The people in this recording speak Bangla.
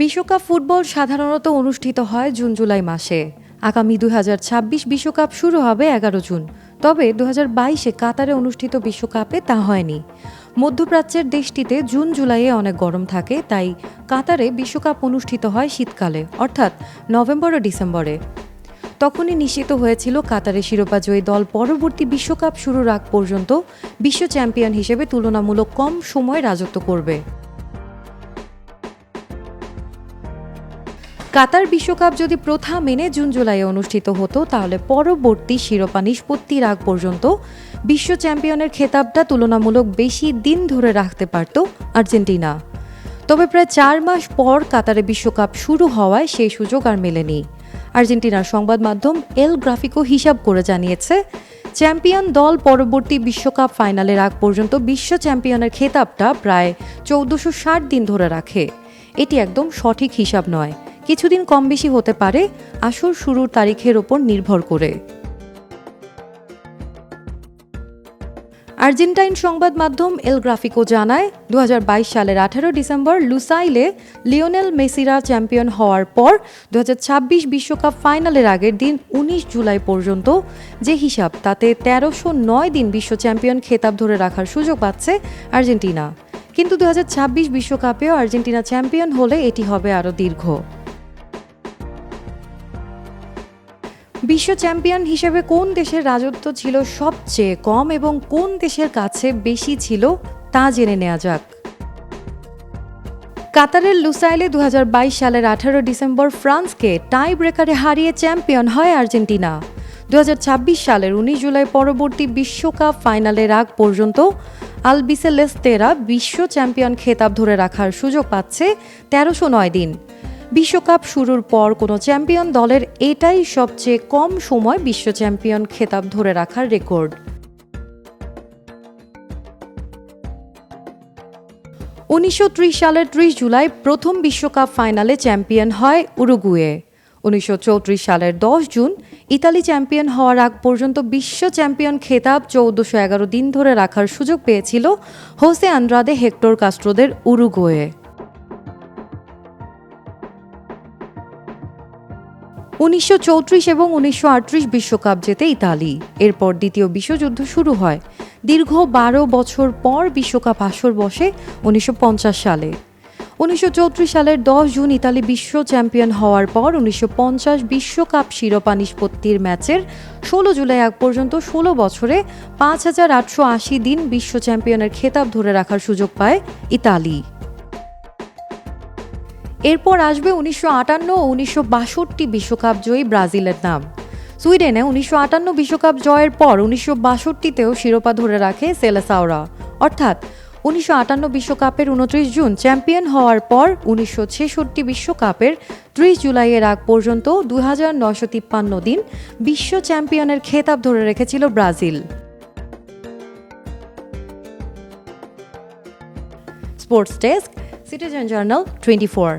বিশ্বকাপ ফুটবল সাধারণত অনুষ্ঠিত হয় জুন জুলাই মাসে। আগামী দুই বিশ্বকাপ শুরু হবে এগারো জুন। তবে দু বাইশে কাতারে অনুষ্ঠিত বিশ্বকাপে তা হয়নি। মধ্যপ্রাচ্যের দেশটিতে জুন জুলাইয়ে অনেক গরম থাকে, তাই কাতারে বিশ্বকাপ অনুষ্ঠিত হয় শীতকালে, অর্থাৎ নভেম্বর ও ডিসেম্বরে। তখনই নিশ্চিত হয়েছিল কাতারে শিরোপাজয়ী দল পরবর্তী বিশ্বকাপ শুরুর আগ পর্যন্ত বিশ্ব চ্যাম্পিয়ন হিসেবে তুলনামূলক কম সময় রাজত্ব করবে। কাতার বিশ্বকাপ যদি প্রথা মেনে জুন জুলাইয়ে অনুষ্ঠিত হতো, তাহলে পরবর্তী শিরোপা নিষ্পত্তির আগ পর্যন্ত বিশ্ব চ্যাম্পিয়নের খেতাবটা তুলনামূলক বেশি দিন ধরে রাখতে পারত আর্জেন্টিনা। তবে প্রায় চার মাস পর কাতারে বিশ্বকাপ শুরু হওয়ায় সেই সুযোগ আর মেলেনি। আর্জেন্টিনার সংবাদ মাধ্যম এল গ্রাফিকো হিসাব করে জানিয়েছে, চ্যাম্পিয়ন দল পরবর্তী বিশ্বকাপ ফাইনালের আগ পর্যন্ত বিশ্ব চ্যাম্পিয়নের খেতাবটা প্রায় চৌদ্দশো ষাট দিন ধরে রাখে। এটি একদম সঠিক হিসাব নয়। কিছুদিন কম বেশি হতে পারে, আসর শুরুর তারিখের ওপর নির্ভর করে। আর্জেন্টাইন সংবাদ মাধ্যম এল গ্রাফিকো জানায় দু হাজার বাইশ সালের আঠারো ডিসেম্বর লুসাইলে লিওনেল মেসিরা চ্যাম্পিয়ন হওয়ার পর দু বিশ্বকাপ ফাইনালের আগের দিন ১৯ জুলাই পর্যন্ত যে হিসাব, তাতে তেরোশো নয় দিন বিশ্ব চ্যাম্পিয়ন খেতাব ধরে রাখার সুযোগ পাচ্ছে আর্জেন্টিনা। কিন্তু দু বিশ্বকাপেও আর্জেন্টিনা চ্যাম্পিয়ন হলে এটি হবে আরও দীর্ঘ। বিশ্ব চ্যাম্পিয়ন হিসেবে কোন দেশের রাজত্ব ছিল সবচেয়ে কম এবং কোন দেশের কাছে বেশি ছিল তা জেনে নেওয়া যাক। কাতারের লুসাইলে দু হাজার বাইশ সালের আঠারো ডিসেম্বর ফ্রান্সকে টাই ব্রেকারে হারিয়ে চ্যাম্পিয়ন হয় আর্জেন্টিনা। দু হাজার ছাব্বিশ সালের উনিশ জুলাই পরবর্তী বিশ্বকাপ ফাইনালের আগ পর্যন্ত আলবিসেলেস্তেরা বিশ্ব চ্যাম্পিয়ন খেতাব ধরে রাখার সুযোগ পাচ্ছে তেরোশো নয় দিন। বিশ্বকাপ শুরুর পর কোনো চ্যাম্পিয়ন দলের এটাই সবচেয়ে কম সময় বিশ্ব চ্যাম্পিয়ন খেতাব ধরে রাখার রেকর্ড। উনিশশো ত্রিশ সালের ত্রিশ জুলাই প্রথম বিশ্বকাপ ফাইনালে চ্যাম্পিয়ন হয় উরুগুয়ে। উনিশশো চৌত্রিশ সালের দশ জুন ইতালি চ্যাম্পিয়ন হওয়ার আগ পর্যন্ত বিশ্ব চ্যাম্পিয়ন খেতাব চৌদ্দশো এগারো দিন ধরে রাখার সুযোগ পেয়েছিল হোসে আন্দ্রাদে, হেক্টর কাস্ট্রোদের উরুগুয়ে। উনিশশো চৌত্রিশ এবং উনিশশো বিশ্বকাপ জেতে ইতালি। এরপর দ্বিতীয় বিশ্বযুদ্ধ শুরু হয়। দীর্ঘ বারো বছর পর বিশ্বকাপ আসর বসে উনিশশো পঞ্চাশ সালে। উনিশশো চৌত্রিশ সালের দশ জুন ইতালি বিশ্ব চ্যাম্পিয়ন হওয়ার পর উনিশশো বিশ্বকাপ শিরোপা নিষ্পত্তির ম্যাচের ষোলো জুলাই আগ পর্যন্ত ষোলো বছরে পাঁচ হাজার আটশো আশি দিন বিশ্ব চ্যাম্পিয়নের খেতাব ধরে রাখার সুযোগ পায় ইতালি। এরপর আসবে উনিশশো আটান্ন ও উনিশশো বাষট্টি বিশ্বকাপ জয়ী ব্রাজিলের নাম। সুইডেনে উনিশশো আটান্ন বিশ্বকাপ জয়ের পর উনিশশো বাষট্টিতেও শিরোপা ধরে রাখে সেলেসাওরা। অর্থাৎ উনিশশো আটান্ন বিশ্বকাপের উনত্রিশ জুন চ্যাম্পিয়ন হওয়ার পর উনিশশো ছেষট্টি বিশ্বকাপের ত্রিশ জুলাইয়ের আগ পর্যন্ত দু হাজার নশো তিপ্পান্ন দিন বিশ্ব চ্যাম্পিয়নের খেতাব ধরে রেখেছিল Brazil. Sports desk, Citizen Journal, twenty four.